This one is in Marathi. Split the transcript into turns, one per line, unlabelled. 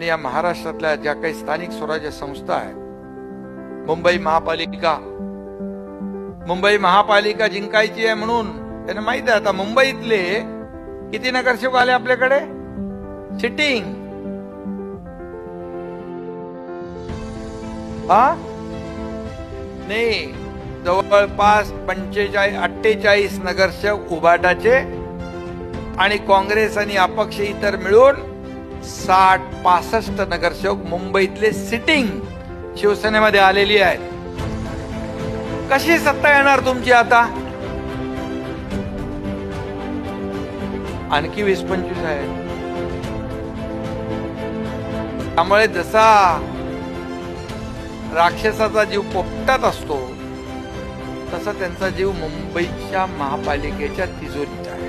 ने या महाराष्ट्रातल्या ज्या काही स्थानिक स्वराज्य संस्था आहेत मुंबई महापालिका. मुंबई महापालिका जिंकायची आहे म्हणून त्यांना माहीत आहे आता मुंबईतले किती नगरसेवक आले आपल्याकडे? सिटिंग. हा? नाही जवळपास पंचेचाळीस अठ्ठेचाळीस नगरसेवक उभाटाचे आणि काँग्रेस आणि अपक्ष इतर मिळून साठ पासष्ट नगरसेवक मुंबईतले सिटिंग शिवसेनेमध्ये आलेली आहेत. कशी सत्ता येणार तुमची आता? आणखी वीस पंचवीस आहेत. त्यामुळे जसा राक्षसाचा जीव पोपटात असतो तसा त्यांचा जीव मुंबईच्या महापालिकेच्या तिजोरीत आहे.